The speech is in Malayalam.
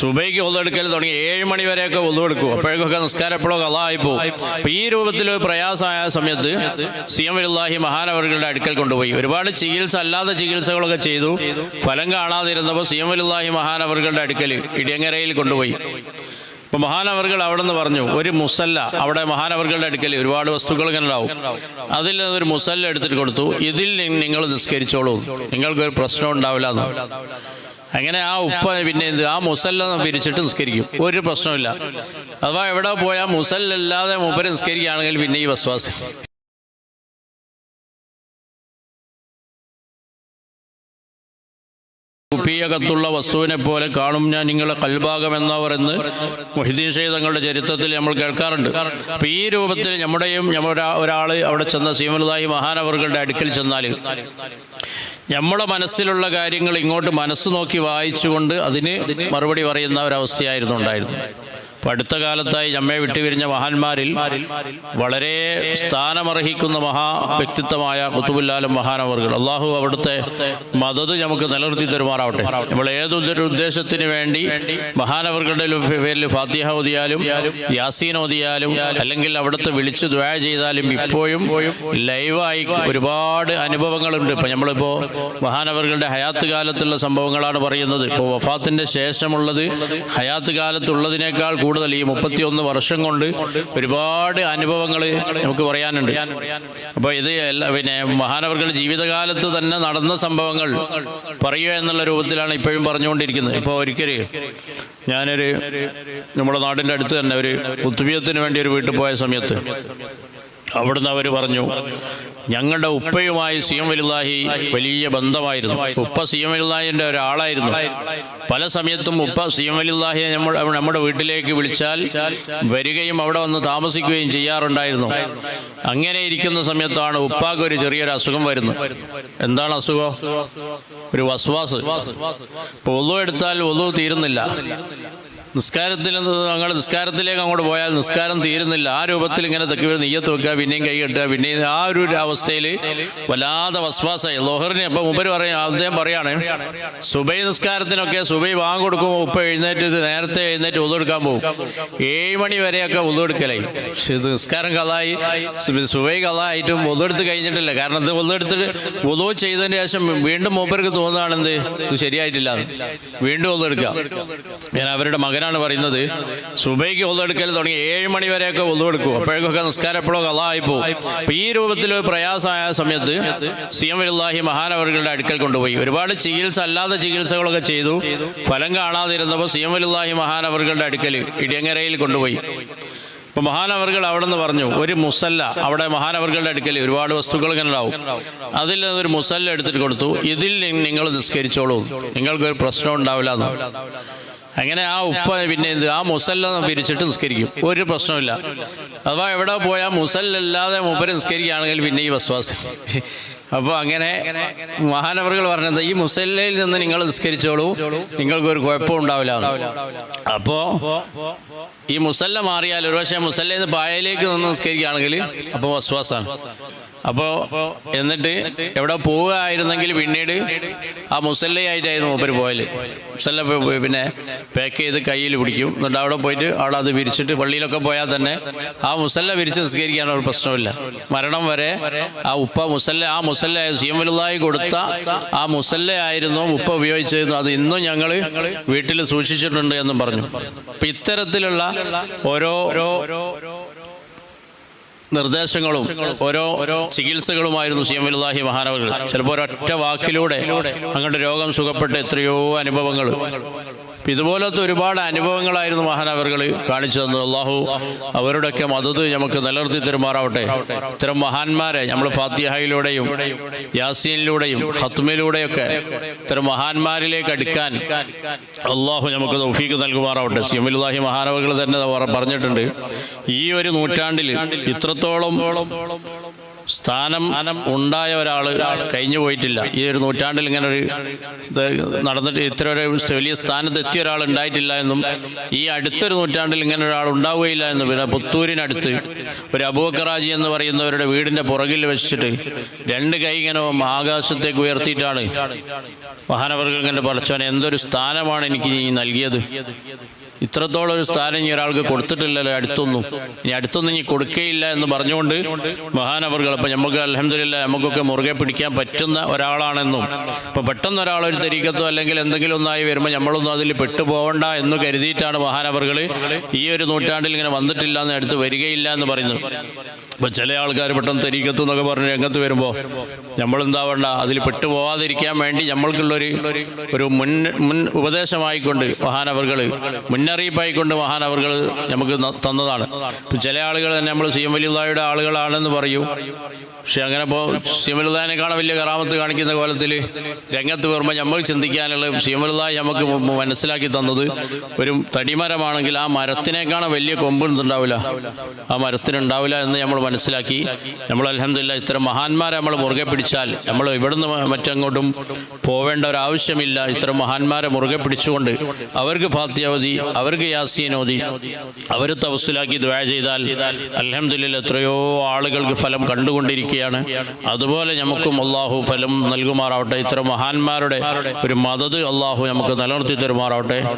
സുബൈക്ക് ഒതെടുക്കൽ തുടങ്ങി. ഏഴ് മണി വരെയൊക്കെ എടുക്കും. അപ്പോഴേക്കൊക്കെ നിസ്കാരം എപ്പോഴോ കഥായിപ്പോ പോകും ഈ രൂപത്തിൽ പ്രയാസമായ സമയത്ത് സി എം അല്ലാഹി മഹാനവറുകളുടെ അടുക്കൽ കൊണ്ടുപോയി. ഒരുപാട് ചികിത്സ അല്ലാത്ത ചികിത്സകളൊക്കെ ചെയ്തു. ഫലം കാണാതിരുന്നപ്പോൾ സി എം അല്ലാഹി മഹാനവറുകളുടെ അടുക്കൽ ഇടിയങ്ങരയിൽ കൊണ്ടുപോയി. ഇപ്പൊ മഹാനവർകൾ അവിടെ നിന്ന് പറഞ്ഞു ഒരു മുസല്ല അവിടെ മഹാനവർകളുടെ അടുക്കൽ ഒരുപാട് വസ്തുക്കൾ ഇങ്ങനെ ഉണ്ടാവും അതിൽ ഒരു മുസല്ല എടുത്തിട്ട് കൊടുത്തു. ഇതിൽ നിങ്ങൾ നിസ്കരിച്ചോളൂ. നിങ്ങൾക്കൊരു പ്രശ്നം ഉണ്ടാവില്ല അങ്ങനെ ആ ഉപ്പ പിന്നെ എന്ത്? ആ മുസല്ല പിരിച്ചിട്ട് നിസ്കരിക്കും. ഒരു പ്രശ്നമില്ല അഥവാ എവിടെ പോയാൽ മുസല്ലല്ലാതെ മൂപ്പര് നിസ്കരിക്കുകയാണെങ്കിൽ പിന്നെ ഈ വസ്വാസം. കുപ്പിയകത്തുള്ള വസ്തുവിനെ പോലെ കാണും ഞാൻ നിങ്ങളെ കൽഭാഗം എന്നവർ എന്ന് തങ്ങളുടെ ചരിത്രത്തിൽ നമ്മൾ കേൾക്കാറുണ്ട്. അപ്പം ഈ രൂപത്തിൽ നമ്മുടെയും നമ്മുടെ ഒരാൾ അവിടെ ചെന്ന സീമലതായി മഹാനവറുകളുടെ അടുക്കൽ ചെന്നാൽ നമ്മളെ മനസ്സിലുള്ള കാര്യങ്ങൾ ഇങ്ങോട്ട് മനസ്സ് നോക്കി വായിച്ചുകൊണ്ട് അതിന് മറുപടി പറയുന്ന ഒരവസ്ഥയായിരുന്നു ഉണ്ടായിരുന്നത്. അടുത്ത കാലത്തായി നമ്മെ വിട്ടുപിരിഞ്ഞ മഹാന്മാരിൽ വളരെ സ്ഥാനമർഹിക്കുന്ന മഹാ വ്യക്തിത്വമായ കുത്തുബുല്ലാലും മഹാനവർകൾ അള്ളാഹു അവിടുത്തെ മദത് നമുക്ക് നിലനിർത്തി തരുമാറാവട്ടെ. നമ്മൾ ഏതൊരു ഉദ്ദേശത്തിന് വേണ്ടി മഹാനവർകളുടെ പേരിൽ ഫാത്തിഹ ഓതിയാലും യാസീൻ ഓതിയാലും അല്ലെങ്കിൽ അവിടുത്തെ വിളിച്ചു ദ്വാ ചെയ്താലും ഇപ്പോഴും ലൈവായി ഒരുപാട് അനുഭവങ്ങളുണ്ട്. ഇപ്പൊ നമ്മളിപ്പോ മഹാനവറുകളുടെ ഹയാത്ത് കാലത്തുള്ള സംഭവങ്ങളാണ് പറയുന്നത്. ഇപ്പോൾ വഫാത്തിന്റെ ശേഷമുള്ളത് ഹയാത്ത് കാലത്തുള്ളതിനേക്കാൾ കൂടുതൽ ഈ മുപ്പത്തിയൊന്ന് വർഷം കൊണ്ട് ഒരുപാട് അനുഭവങ്ങൾ നമുക്ക് പറയാനുണ്ട്. അപ്പോൾ ഇത് പിന്നെ മഹാനവറുകളുടെ ജീവിതകാലത്ത് തന്നെ നടന്ന സംഭവങ്ങൾ പറയുക എന്നുള്ള രൂപത്തിലാണ് ഇപ്പോഴും പറഞ്ഞുകൊണ്ടിരിക്കുന്നത്. ഇപ്പോൾ ഒരിക്കൽ ഞാനൊരു നമ്മുടെ നാടിന്റെ അടുത്ത് തന്നെ ഒരു കുത്തുബിയത്തിന് വേണ്ടി ഒരു വീട്ടിൽ പോയ സമയത്ത് അവിടുന്ന് അവർ പറഞ്ഞു ഞങ്ങളുടെ ഉപ്പയുമായി സി എം വലുതാഹി വലിയ ബന്ധമായിരുന്നു. ഉപ്പ സി എം വലുതാഹിന്റെ ഒരാളായിരുന്നു. പല സമയത്തും ഉപ്പ സി എം വലുതാഹിയെ നമ്മൾ നമ്മുടെ വീട്ടിലേക്ക് വിളിച്ചാൽ വരികയും അവിടെ വന്ന് താമസിക്കുകയും ചെയ്യാറുണ്ടായിരുന്നു. അങ്ങനെ ഇരിക്കുന്ന സമയത്താണ് ഉപ്പാക്ക് ഒരു ചെറിയൊരു അസുഖം വരുന്നത്. എന്താണ് അസുഖം? ഒരു വസ്വാസ്. ഇപ്പോൾ ഒതു എടുത്താൽ ഒതു തീരുന്നില്ല. നിസ്കാരത്തിൽ അങ്ങോട്ട് നിസ്കാരത്തിലേക്ക് അങ്ങോട്ട് പോയാൽ നിസ്കാരം തീരുന്നില്ല. ആ രൂപത്തിൽ ഇങ്ങനെ തെക്കി വരുന്ന നെയ്യത്ത് വെക്കുക പിന്നെയും കൈ കെട്ടുക പിന്നെയും ആ ഒരു അവസ്ഥയിൽ വല്ലാതെ വസ്വാസായി. ലോഹറിനെ അപ്പം മുമ്പര് പറയും അദ്ദേഹം പറയാണ് സുബൈ നിസ്കാരത്തിനൊക്കെ സുബൈ വാങ്ങ് കൊടുക്കുമ്പോൾ ഉപ്പ എഴുന്നേറ്റ് ഇത് നേരത്തെ എഴുന്നേറ്റ് ഉതെടുക്കാൻ പോകും. ഏഴ് മണി വരെയൊക്കെ ഇത് നിസ്കാരം കഥായി സുബൈ കഥായിട്ടും ഉതെടുത്ത് കഴിഞ്ഞിട്ടില്ല. കാരണം ഇത് ഉതെടുത്തിട്ട് ഉദോ ചെയ്തതിന് ശേഷം വീണ്ടും മൂപ്പർക്ക് തോന്നുകയാണെന്ത്? ഇത് ശരിയായിട്ടില്ല. വീണ്ടും ഉതെടുക്കുക ഞാൻ അവരുടെ മകനാണ് പറയുന്നത്. സുബൈക്ക് ഒതെടുക്കൽ തുടങ്ങി ഏഴ് മണി വരെയൊക്കെ ഒതുവെടുക്കും അപ്പോഴേക്കൊക്കെ നിസ്കാരം എപ്പോഴോ കഥായിപ്പോ അപ്പൊ ഈ രൂപത്തിൽ പ്രയാസമായ സമയത്ത് സി എം അല്ലാഹി മഹാനവറുകളുടെ അടുക്കൽ കൊണ്ടുപോയി. ഒരുപാട് ചികിത്സ അല്ലാത്ത ചികിത്സകളൊക്കെ ചെയ്തു. ഫലം കാണാതിരുന്നപ്പോൾ സി എം അല്ലാഹി മഹാനവറുകളുടെ അടുക്കൽ ഇടിയങ്ങരയിൽ കൊണ്ടുപോയി. ഇപ്പൊ മഹാനവർകൾ അവിടെ നിന്ന് പറഞ്ഞു ഒരു മുസല്ല. അവിടെ മഹാനവർകളുടെ അടുക്കൽ ഒരുപാട് വസ്തുക്കൾ ഇങ്ങനെ ഉണ്ടാവും. അതിൽ നിന്ന് ഒരു മുസല്ല എടുത്തിട്ട് കൊടുത്തു. ഇതിൽ നിങ്ങൾ നിസ്കരിച്ചോളൂ. നിങ്ങൾക്കൊരു പ്രശ്നം ഉണ്ടാവില്ല എന്ന്. അങ്ങനെ ആ ഉപ്പ പിന്നെ എന്ത്? ആ മുസല്ല പിരിച്ചിട്ട് നിസ്കരിക്കും. ഒരു പ്രശ്നമില്ല അഥവാ എവിടെ പോയാൽ മുസല്ലല്ലാതെ മൂപ്പര് നിസ്കരിക്കുകയാണെങ്കിൽ പിന്നെ ഈ വസ്വാസം അപ്പോൾ അങ്ങനെ മഹാനവറുകൾ പറഞ്ഞത് ഈ മുസല്ലയിൽ നിന്ന് നിങ്ങൾ നിസ്കരിച്ചോളൂ. നിങ്ങൾക്ക് ഒരു കുഴപ്പം ഉണ്ടാവില്ല. അപ്പോൾ അപ്പോ ഈ മുസല്ല മാറിയാൽ ഒരുപക്ഷെ മുസല്ലയിൽ നിന്ന് പായയിലേക്ക് നിന്ന് നിസ്കരിക്കുകയാണെങ്കിൽ അപ്പോൾ വസ്വാസാണ് അപ്പോൾ എന്നിട്ട് എവിടെ പോവുകയായിരുന്നെങ്കിൽ പിന്നീട് ആ മുസല്ലയായിട്ടായിരുന്നു മൂപ്പര് പോയാൽ. മുസല്ല പിന്നെ പാക്ക് ചെയ്ത് കയ്യിൽ പിടിക്കും. എന്നിട്ട് അവിടെ പോയിട്ട് അവിടെ അത് വിരിച്ചിട്ട് പള്ളിയിലൊക്കെ പോയാൽ തന്നെ ആ മുസല്ല വിരിച്ച് നിസ്കരിക്കാൻ ഒരു പ്രശ്നമില്ല മരണം വരെ ആ ഉപ്പ മുസല്ല ആ മുസല്ല സീമലുള്ളായി കൊടുത്ത ആ മുസല്ലയായിരുന്നു ഉപ്പ ഉപയോഗിച്ചിരുന്നു അത് ഇന്നും ഞങ്ങൾ വീട്ടിൽ സൂക്ഷിച്ചിട്ടുണ്ട് എന്നും പറഞ്ഞു. അപ്പൊ ഇത്തരത്തിലുള്ള ഓരോ നിർദ്ദേശങ്ങളും ഓരോ ചികിത്സകളുമായിരുന്നു സി എം വലുതാഹി മഹാനവകൾ. ചിലപ്പോൾ ഒരൊറ്റ വാക്കിലൂടെ അങ്ങോട്ട് രോഗം സുഖപ്പെട്ട എത്രയോ അനുഭവങ്ങൾ. ഇതുപോലത്തെ ഒരുപാട് അനുഭവങ്ങളായിരുന്നു മഹാനവറുകൾ കാണിച്ചു തന്നത്. അള്ളാഹു അവരുടെയൊക്കെ മതത് നമുക്ക് നിലനിർത്തി തരുമാറാവട്ടെ. ഇത്തരം മഹാന്മാരെ നമ്മൾ ഫാത്തിഹയിലൂടെയും യാസീനിലൂടെയും ഹത്മിലൂടെയൊക്കെ ഇത്തരം മഹാന്മാരിലേക്ക് അടുക്കാൻ അള്ളാഹു നമുക്ക് തൗഫീക്ക് നൽകുമാറാവട്ടെ. സി എം വലുതാഹി മഹാനവകൾ തന്നെ പറഞ്ഞിട്ടുണ്ട്. ഈ ഒരു നൂറ്റാണ്ടിൽ ഇത്രത്തോളം സ്ഥാനം ഉണ്ടായ ഒരാൾ കഴിഞ്ഞു പോയിട്ടില്ല. ഈ ഒരു നൂറ്റാണ്ടിൽ ഇങ്ങനെ ഒരു നടന്നിട്ട് ഇത്ര ഒരു വലിയ സ്ഥാനത്ത് എത്തിയ ഒരാൾ ഉണ്ടായിട്ടില്ല എന്നും ഈ അടുത്തൊരു നൂറ്റാണ്ടിൽ ഇങ്ങനെ ഒരാൾ ഉണ്ടാവുകയില്ല എന്നും പിന്നെ പുത്തൂരിനടുത്ത് ഒരു അബൂക്കറാജി എന്ന് പറയുന്നവരുടെ വീടിന്റെ പുറകിൽ വെച്ചിട്ട് രണ്ട് കൈ ഇങ്ങനെ ആകാശത്തേക്ക് ഉയർത്തിയിട്ടാണ്. മഹാനവർഗങ്ങളുടെ പറച്ചവൻ എന്തൊരു സ്ഥാനമാണ് എനിക്ക് നീ നൽകിയത്? ഇത്രത്തോളം ഒരു സ്ഥാനം ഇനി ഒരാൾക്ക് കൊടുത്തിട്ടില്ലല്ലോ അടുത്തൊന്നും. ഇനി അടുത്തൊന്നും ഇനി കൊടുക്കുകയില്ല എന്ന് പറഞ്ഞുകൊണ്ട് മഹാനവർകൾ അപ്പം നമുക്ക് അലഹമില്ല നമുക്കൊക്കെ മുറുകെ പിടിക്കാൻ പറ്റുന്ന ഒരാളാണെന്നും ഇപ്പം പെട്ടെന്ന് ഒരാൾ ഒരു തരീക്കത്തോ അല്ലെങ്കിൽ എന്തെങ്കിലും ഒന്നായി വരുമ്പോൾ നമ്മളൊന്നും അതിൽ പെട്ടുപോകണ്ട എന്ന് കരുതിയിട്ടാണ് മഹാനവർകൾ ഈ ഒരു നൂറ്റാണ്ടിൽ ഇങ്ങനെ വന്നിട്ടില്ല എന്ന് അടുത്ത് വരികയില്ല എന്ന് പറയുന്നു ഇപ്പൊ ചില ആൾക്കാർ പെട്ടെന്ന് തെരീക്കത്ത് എന്നൊക്കെ പറഞ്ഞ് രംഗത്ത് വരുമ്പോൾ നമ്മൾ എന്താവണ്ട അതിൽ പെട്ടുപോവാതിരിക്കാൻ വേണ്ടി നമ്മൾക്കുള്ളൊരു ഒരു മുൻ മുൻ ഉപദേശമായിക്കൊണ്ട് മഹാനവർകൾ മുന്നറിയിപ്പായിക്കൊണ്ട് അവർകൾ നമുക്ക് തന്നതാണ്. ചില ആളുകൾ തന്നെ നമ്മൾ സി എം വലിയതായുടെ ആളുകളാണെന്ന് പറയും. പക്ഷെ അങ്ങനെ ഇപ്പോൾ സിമലുദാനേക്കാളും വലിയ കറാമത്ത് കാണിക്കുന്ന കോലത്തിൽ രംഗത്ത് വരുമ്പോൾ നമ്മൾ ചിന്തിക്കാനുള്ള ശിവലുദ നമുക്ക് മനസ്സിലാക്കി തന്നത് ഒരു തടിമരമാണെങ്കിൽ ആ മരത്തിനേക്കാളും വലിയ കൊമ്പുണ്ടാവില്ല ആ മരത്തിനുണ്ടാവില്ല എന്ന് നമ്മൾ മനസ്സിലാക്കി. നമ്മൾ അലഹമില്ല ഇത്തരം മഹാന്മാരെ നമ്മൾ മുറുകെ പിടിച്ചാൽ നമ്മൾ ഇവിടുന്ന് മറ്റങ്ങോട്ടും പോവേണ്ട ഒരു ആവശ്യമില്ല. ഇത്തരം മഹാന്മാരെ മുറുകെ പിടിച്ചുകൊണ്ട് അവർക്ക് ഫാത്യാവതി അവർക്ക് യാസീനോതി അവർ തവസ്സിലാക്കി ദ്വയ ചെയ്താൽ അലഹമില്ല എത്രയോ ആളുകൾക്ക് ഫലം കണ്ടുകൊണ്ടിരിക്കുകയാണ് അതുപോലെ നമുക്കും അള്ളാഹു ഫലം നൽകുമാറാവട്ടെ. ഇത്തരം മഹാന്മാരുടെ ഒരു മദത് അള്ളാഹു നമുക്ക് നിലനിർത്തി തരുമാറാവട്ടെ.